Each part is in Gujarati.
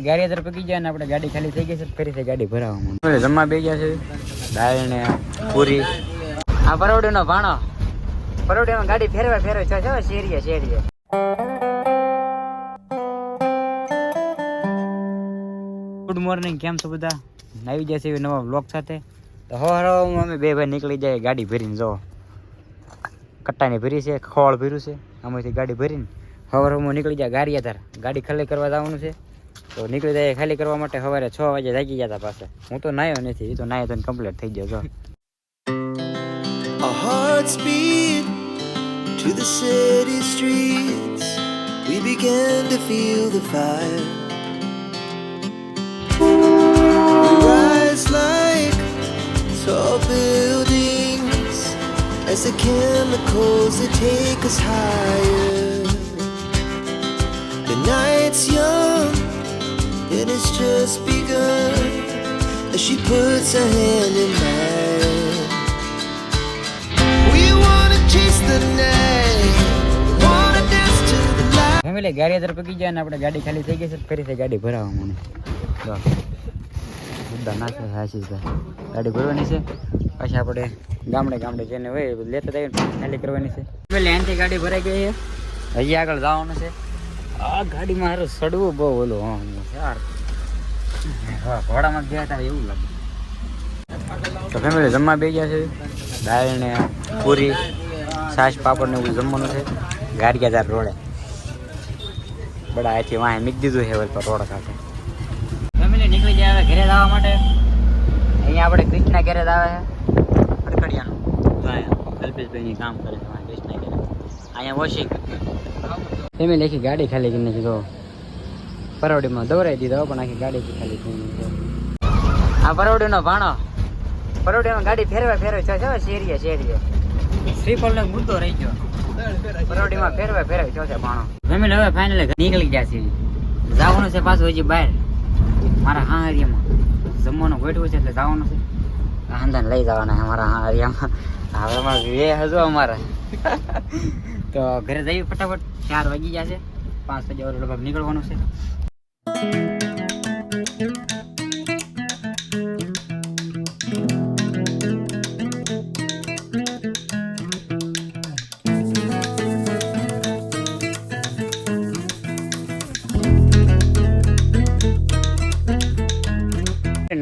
ગાડી અંદર પકી જાય ને આપણે ગાડી ખાલી થઈ ગઈ છે, ફરીથી ગાડી ભરાવા માંડે. જમવા બે ગયા છે દાળ ને પૂરી. આ પરોડીનો ભાણો. પરોડીમાં ગાડી ફેરવા ફેરવે છે જો શેરીએ શેરીએ. ગુડ મોર્નિંગ કેમ છો બધા? આવી જશે એવી નવા બ્લોગ સાથે. તો હવારમાં અમે બે ભાઈ નીકળી જાય, ગાડી ભરીને જો. કટ્ટાની ભરી છે, ખોળ ભર્યું છે. આમાંથી ગાડી ભરીને હવાર હું નીકળી જાય ગારિયાધાર ગાડી ખાલી કરવા જવાનું છે. તો નીકળી જાય ખાલી કરવા માટે સવારે છ વાગે જાગી ગયા હતા પાસે હું તો નાયો નથી તો નાયો તો કમ્પ્લીટ થઈ ગયો beat to the city streets. We began to feel the fire. We rise like tall buildings as the chemicals that take us higher. Just begun. As she puts her hand in mine. We wanna chase the night, wanna ગાડી to the light. Family Gariadhar પકી જાય ને આપણે ગાડી ખાલી થઈ ગઈ છે ફરીથી ગાડી ભરાવા મને. બધા નાખે હાસી છે ગાડી ભરવાની છે. પછી આપણે ગામડે ગામડે જઈને હોય લેતા જઈએ ખાલી કરવાની છે. ફેમિલી અહીંથી ગાડી ભરાઈ ગઈ છે. હજી આગળ જવાનું છે. આ ગાડીમાં સારું સડવું બહુ ઓલું હા યાર. હા ઘોડામાં ગયા હતા એવું લાગે. તો ફેમિલી જમવા બે ગયા છે. દાળ ને પૂરી છાશ પાપડ ને એવું જમવાનું છે. ગારિયાધાર રોડે. બડા આથી વાંહે મીક દીધું છે પર રોડ સાથે ફેમિલી નીકળી જાય હવે ઘરે જવા માટે. અહીંયા આપણે કૃષ્ણા ઘરે જ આવે છે. કલ્પેશભાઈની કામ કરે છે કૃષ્ણા ઘરે. અહીંયા વોશિંગ ફેમિલી આખી ગાડી ખાલી કરી નાખી તો પરવડીમાં દોરાઈ દીધો પણ આખી ગાડી ખાલી થઈ આ પરવડીનો ભાણો. પરોડીમાં ગાડી ફેરવા ફેરવે છે જો શેરીએ શેરીએ. શ્રીફળ નો મુદ્દો રહી ગયો. પરોડીમાં ફેરવે ફેરવે છો છે ભાણો. ફેમિલી હવે ફાઇનલી નીકળી ગયા છે. જવાનું છે પાછું હજી બહાર. મારા હા હરિયામાં. જમવાનું ગોઠવું છે એટલે જવાનું છે. આંધાને લઈ જવાના છે મારા હાંહરિયામાં હવે અમારા વે હજુ અમારા. તો ઘરે જઈએ ફટાફટ. ચાર વાગી ગયા છે. પાંચ વાગે લગભગ નીકળવાનું છે.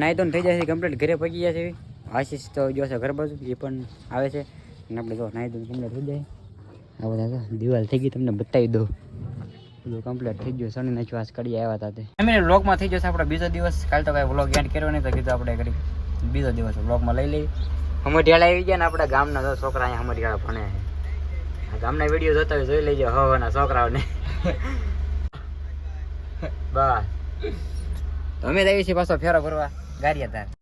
નાઈ તો થઈ જાય છે કમ્પ્લીટ ઘરે પહોંચી ગયા છે. આશીષ તો જો ઘર બાજુ, એ પણ આવે છે. આપણે જો નાઈ ધોઈને કમ્પ્લીટ થઈ જાય. આ બધા દિવાલ થઈ ગઈ, તમને બતાવી દઉં. બધું કમ્પ્લીટ થઈ ગયું. શનિ નાચવા આજ કરી આવ્યા હતા તે. એમ વ્લોગમાં થઈ જશે આપણો બીજો દિવસ. કાલ તો કાંઈ વ્લોગ એન્ડ કર્યો નહીં, તો કીધું આપણે કરી બીજો દિવસ વ્લોગમાં લઈ લઈએ. હમઢિયાળા આવી ગયા ને આપણા ગામના જો છોકરા અહીંયા હમઢિયાળા ભણે છે. ગામના વીડિયો જોતા હોય જોઈ લેજો હવાના છોકરાઓને. બસ. અમે જઈએ છીએ પાછો ફેરો ફરવા. ગારિયાધાર